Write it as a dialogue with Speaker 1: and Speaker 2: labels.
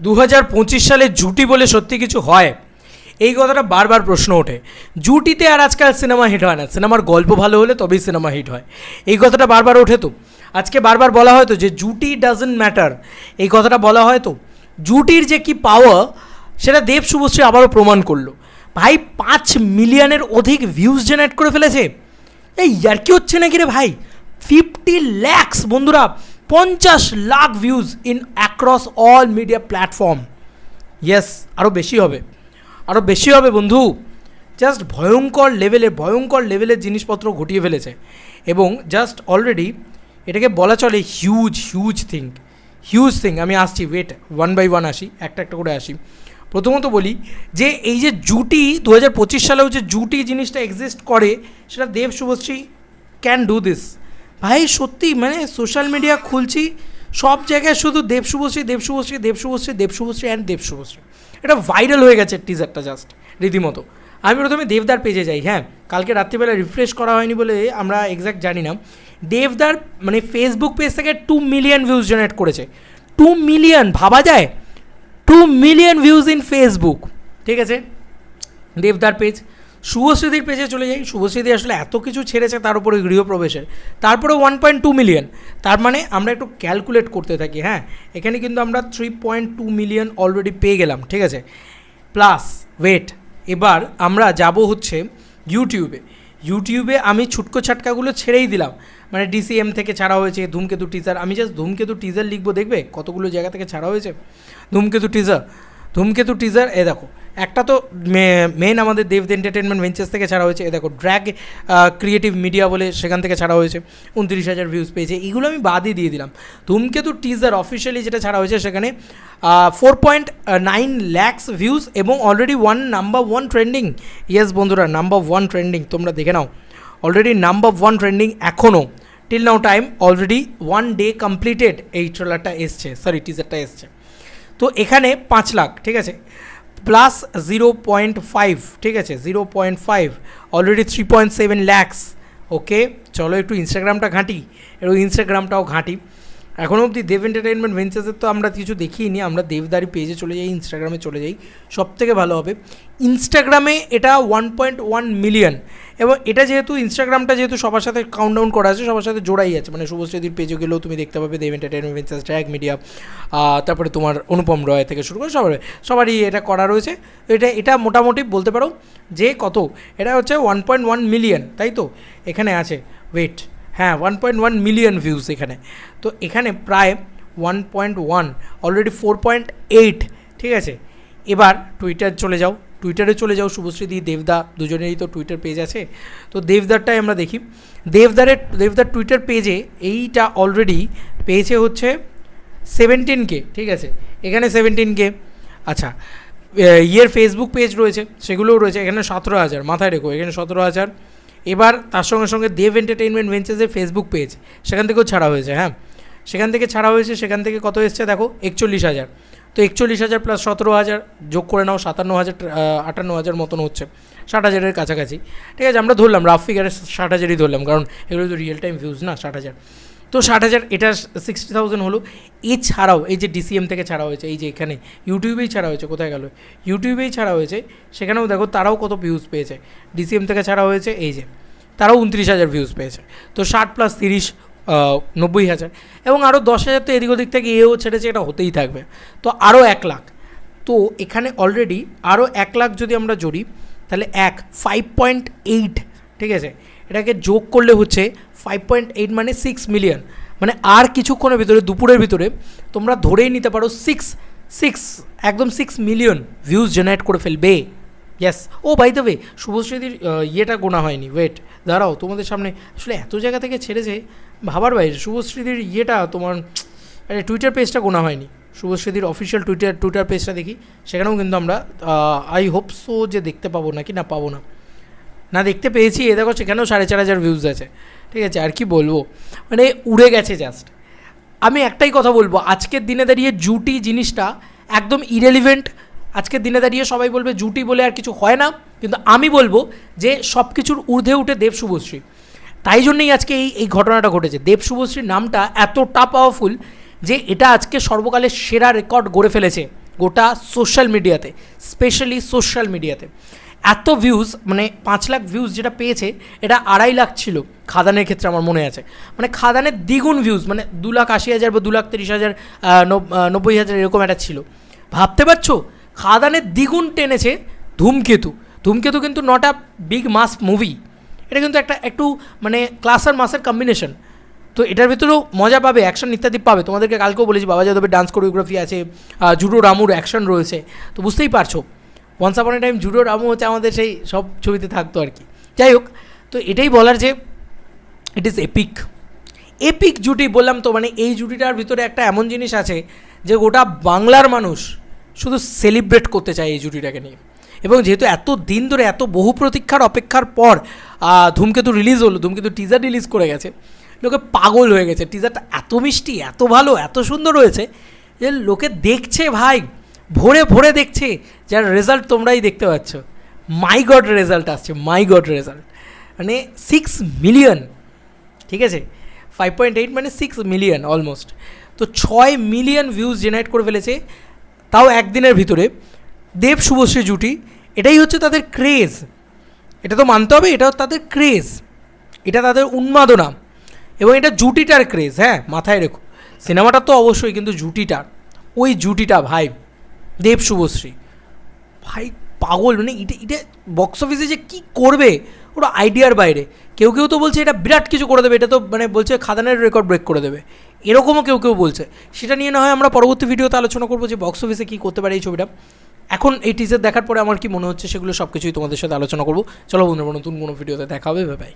Speaker 1: দু হাজার পঁচিশ সালে জুটি বলে সত্যি কিছু হয়? এই কথাটা বারবার প্রশ্ন ওঠে। জুটিতে আর আজকাল সিনেমা হিট হয় না। সিনেমার গল্প ভালো হলে তবেই সিনেমা হিট হয়। এই কথাটা বারবার ওঠে তো? আজকে বারবার বলা হয়তো যে জুটি ডাজন্ট ম্যাটার এই কথাটা বলা হয় তো? জুটির যে কি পাওয়া সেটা দেব শুভশ্রী আবারও প্রমাণ করল। ভাই, পাঁচ মিলিয়নের অধিক ভিউজ জেনারেট করে ফেলেছে। এই ইয়ার কি হচ্ছে নাকি রে ভাই? ফিফটি ল্যাক্স বন্ধুরা। পঞ্চাশ lakh views in across all media platform yes আরও বেশি হবে। আরও বেশি হবে বন্ধু। জাস্ট ভয়ঙ্কর লেভেলে ভয়ঙ্কর লেভেলের জিনিসপত্র ঘটিয়ে ফেলেছে। এবং জাস্ট অলরেডি এটাকে বলা চলে huge huge thing huge thing আমি আসছি ওয়েট ওয়ান বাই ওয়ান আসি, একটা একটা করে আসি। প্রথমত বলি যে এই যে জুটি দু হাজার পঁচিশ সালেও যে জুটি জিনিসটা এক্সিস্ট করে, সেটা Dev Subhashree can do this ভাই, সত্যি মানে সোশ্যাল মিডিয়া খুলছি, সব জায়গায় শুধু দেব শুভশ্রী দেব শুভশ্রী দেব শুভশ্রী দেব শুভশ্রী অ্যান্ড দেব শুভশ্রী। এটা ভাইরাল হয়ে গেছে টিজারটা জাস্ট রীতিমতো। আমি প্রথমে দেবদার পেজে যাই হ্যাঁ। কালকে রাত্রিবেলা রিফ্রেশ করা হয়নি বলে আমরা এক্স্যাক্ট জানি না। দেবদার মানে ফেসবুক পেজ থেকে টু মিলিয়ন ভিউজ জেনারেট করেছে। টু মিলিয়ন ভাবা যায়? Two million views in Facebook ঠিক আছে? দেবদার পেজ শুভশ্রীদির পেজে চলে যাই। শুভশ্রীদি আসলে এত কিছু ছেড়েছে তার উপরে গৃহপ্রবেশের। তারপরে ওয়ান পয়েন্ট টু মিলিয়ন তার মানে আমরা একটু ক্যালকুলেট করতে থাকি হ্যাঁ? এখানে কিন্তু আমরা three point two million already পেয়ে গেলাম, ঠিক আছে? প্লাস ওয়েট এবার আমরা যাব হচ্ছে ইউটিউবে ইউটিউবে আমি ছুটকো ছাটকাগুলো ছেড়েই দিলাম। মানে ডিসিএম থেকে ছাড়া হয়েছে, ধূমকেতু টিজার আমি জাস্ট ধূমকেতু টিজার লিখব, দেখবে? কতগুলো জায়গা থেকে ছাড়া হয়েছে? ধূমকেতু টিজার ধূমকেতু টিজার এ দেখো, একটা তো মেন আমাদের দেবদ এন্টারটেনমেন্ট ভেঞ্চার্স থেকে ছাড়া হয়েছে, এ দেখো ড্র্যাগ ক্রিয়েটিভ মিডিয়া বলে সেখান থেকে ছাড়া হয়েছে, উনত্রিশ হাজার ভিউজ পেয়েছে, এগুলো আমি বাদই দিয়ে দিলাম। ধূমকেতু টিজার অফিসিয়ালি যেটা ছাড়া হয়েছে সেখানে four point nine lakhs views এবং already one number one trending yes বন্ধুরা নাম্বার ওয়ান ট্রেন্ডিং তোমরা দেখে নাও। অলরেডি নাম্বার ওয়ান ট্রেন্ডিং এখনও till now time already one day completed এই ট্রেলারটা এসছে সরি টিজারটা এসছে। তো এখানে পাঁচ লাখ, ঠিক আছে? প্লাস জিরো পয়েন্ট ফাইভ ঠিক আছে? Zero point five already three point seven lakhs okay চলো একটু ইনস্টাগ্রামটা ঘাঁটি এবং ইনস্টাগ্রামটাও ঘাঁটি। এখনও অবধি দেব এন্টারটেনমেন্ট ভেঞ্চার্সের তো আমরা কিছু দেখিনি আমরা দেবদারি পেজে চলে যাই, ইনস্টাগ্রামে চলে যাই সব থেকে ভালো হবে। ইনস্টাগ্রামে এটা ওয়ান পয়েন্ট ওয়ান মিলিয়ন এবং এটা যেহেতু, ইনস্টাগ্রামটা যেহেতু সবার সাথে কাউন্টডাউন করা আছে, সবার সাথে জোড়াই আছে মানে শুভশ্রীদির পেজে গেলেও তুমি দেখতে পাবে Dev entertainment ventures track media তারপরে তোমার অনুপম রয় থেকে শুরু করে সবার সবারই এটা করা রয়েছে। এটা এটা মোটামুটি বলতে পারো যে কত, এটা হচ্ছে ওয়ান পয়েন্ট ওয়ান মিলিয়ন তাই তো? এখানে আছে ওয়েট হ্যাঁ one point one million views এখানে। তো এখানে প্রায় one point one already four point eight ঠিক আছে? এবার টুইটার চলে যাও। টুইটারে চলে যাও, শুভশ্রীদি, দেবদা, দুজনেরই তো টুইটার পেজ আছে। তো দেবদারটাই আমরা দেখি। দেবদারের দেবদার টুইটার পেজে এইটা অলরেডি পেয়েছে হচ্ছে সেভেন্টিন কে ঠিক আছে? এখানে সেভেন্টিন কে আচ্ছা ইয়ের ফেসবুক পেজ রয়েছে, সেগুলোও রয়েছে। এখানে সতেরো হাজার, মাথায় রেখো, এখানে সতেরো হাজার। এবার তার সঙ্গে সঙ্গে দেব এন্টারটেনমেন্ট ভেঞ্চার্সের ফেসবুক পেজ সেখান থেকেও ছাড়া হয়েছে হ্যাঁ? সেখান থেকে ছাড়া হয়েছে, সেখান থেকে কত এসছে দেখো? একচল্লিশ হাজার। তো একচল্লিশ হাজার প্লাস সতেরো হাজার, যোগ করে নাও সাতান্ন হাজার আটান্ন হাজার মতন হচ্ছে, ষাট হাজারের কাছাকাছি। ঠিক আছে, আমরা ধরলাম রাফ ফিগারে ষাট হাজারই ধরলাম, কারণ এগুলো তো রিয়েল টাইম ভিউজ না, ষাট হাজার। তো ষাট হাজার, এটা সিক্সটি থাউজেন্ড হলো। এছাড়াও এই যে ডিসিএম থেকে ছাড়া হয়েছে, এই যে এখানে ইউটিউবেই ছাড়া হয়েছে, কোথায় গেল? ইউটিউবেই ছাড়া হয়েছে, সেখানেও দেখো তারাও কত ভিউজ পেয়েছে। ডিসিএম থেকে ছাড়া হয়েছে, এই যে, তারাও উনত্রিশ হাজার ভিউজ পেয়েছে। তো ষাট প্লাস তিরিশ নব্বই হাজার। এবং আরও দশ হাজার তো এদিক ওদিক থেকে এও ছেড়েছে, এটা হতেই থাকবে। তো আরও এক লাখ। তো এখানে অলরেডি আরও এক লাখ যদি আমরা জড়ি, তাহলে এক ফাইভ পয়েন্ট এইট ঠিক আছে? এটাকে যোগ করলে হচ্ছে ফাইভ পয়েন্ট এইট মানে সিক্স মিলিয়ন মানে আর কিছুক্ষণের ভিতরে, দুপুরের ভিতরে তোমরা ধরেই নিতে পারো সিক্স সিক্স একদম সিক্স মিলিয়ন ভিউজ জেনারেট করে ফেলবে। Yes oh by the way শুভশ্রীদির ইয়েটা গোনা হয়নি। ওয়েট দাঁড়াও, তোমাদের সামনে আসলে এত জায়গা থেকে ছেড়েছে, ভাবার বাইরে। শুভশ্রীদির ইয়েটা তোমার, আরে টুইটার পেজটা গোনা হয়নি। শুভশ্রীদির অফিসিয়াল টুইটার টুইটার পেজটা দেখি। সেখানেও কিন্তু আমরা আই হোপ সো যে দেখতে পাবো নাকি না পাবো না। না দেখতে পেয়েছি, এ দেখো সেখানেও সাড়ে চার হাজার ভিউজ আছে। ঠিক আছে, আর কি বলব? মানে উড়ে গেছে জাস্ট আমি একটাই কথা বলব, আজকের দিনে দাঁড়িয়ে জুটি জিনিসটা একদম ইরেলিভেন্ট আজকের দিনে দাঁড়িয়ে সবাই বলবে জুটি বলে আর কিছু হয় না, কিন্তু আমি বলব যে সব কিছুর ঊর্ধ্বে উঠে দেব শুভশ্রী। তাই জন্যই আজকে এই এই ঘটনাটা ঘটেছে। দেব শুভশ্রীর নামটা এতটা পাওয়ারফুল যে এটা আজকে সর্বকালের সেরা রেকর্ড গড়ে ফেলেছে গোটা সোশ্যাল মিডিয়াতে স্পেশালি সোশ্যাল মিডিয়াতে এত ভিউজ মানে পাঁচ লাখ ভিউজ যেটা পেয়েছে, এটা আড়াই লাখ ছিল। খাদানের ক্ষেত্রে আমার মনে আছে। মানে খাদানের দ্বিগুণ ভিউজ মানে দু লাখ আশি হাজার বা দু লাখ তিরিশ হাজার নব্বই হাজার এরকম একটা ছিল। ভাবতে পারছ? খাদানের দ্বিগুণ টেনেছে ধূমকেতু। ধূমকেতু কিন্তু not a big mass movie এটা কিন্তু একটা, একটু মানে ক্লাস আর মাসের কম্বিনেশন তো এটার ভেতরেও মজা পাবে অ্যাকশন ইত্যাদি পাবে। তোমাদেরকে কালকেও বলেছি, বাবা যাদবের ডান্স কোরিওগ্রাফি আছে জুডো রামুর অ্যাকশন রয়েছে। তো বুঝতেই পারছ। Once a time judo Ramu হচ্ছে আমাদের সেই সব ছবিতে থাকতো আর কি। যাই হোক, তো এটাই বলার যে ইট ইজ এপিক এপিক জুটি বললাম তো মানে এই জুটিটার ভিতরে একটা এমন জিনিস আছে যে গোটা বাংলার মানুষ শুধু সেলিব্রেট করতে চায় এই জুটিটাকে নিয়ে। এবং যেহেতু এত দিন ধরে, এত বহু প্রতীক্ষার অপেক্ষার পর ধূমকেতু রিলিজ হলো, ধূমকেতু টিজার রিলিজ করে গেছে, লোকে পাগল হয়ে গেছে। টিজারটা এত মিষ্টি, এত ভালো, এত সুন্দর হয়েছে যে লোকে দেখছে, ভাই ভরে ভরে দেখছে যার রেজাল্ট তোমরাই দেখতে পাচ্ছ। মাই গড রেজাল্ট আসছে মাই গড রেজাল্ট মানে সিক্স মিলিয়ন ঠিক আছে? ফাইভ পয়েন্ট এইট মানে সিক্স মিলিয়ন অলমোস্ট তো ছয় মিলিয়ন ভিউজ জেনারেট করে ফেলেছে, তাও একদিনের ভিতরে। দেব, শুভশ্রী, জুটি, এটাই হচ্ছে তাদের ক্রেজ এটা তো মানতে হবে এটাও তাদের ক্রেজ এটা তাদের উন্মাদনা। এবং এটা জুটিটার ক্রেজ হ্যাঁ মাথায় রেখো। সিনেমাটা তো অবশ্যই, কিন্তু জুটিটার। ওই জুটিটা, ভাই। দেব শুভশ্রী। ভাই, পাগল মানে এটা এটা বক্স অফিসে যে কী করবে, ওটা আইডিয়ার বাইরে। কেউ কেউ তো বলছে এটা বিরাট কিছু করে দেবে, এটা তো মানে বলছে খাদানের রেকর্ড ব্রেক করে দেবে। এরকমও কেউ কেউ বলছে। সেটা নিয়ে না হয় আমরা পরবর্তী ভিডিওতে আলোচনা করব যে বক্স অফিসে কী করতে পারে এই ছবিটা। এখন এই টিজার দেখার পরে আমার কি মনে হচ্ছে সেগুলো সব কিছুই তোমাদের সাথে আলোচনা করব। চলো বন্ধুরা, নতুন কোনো ভিডিওতে দেখা হবে ভাই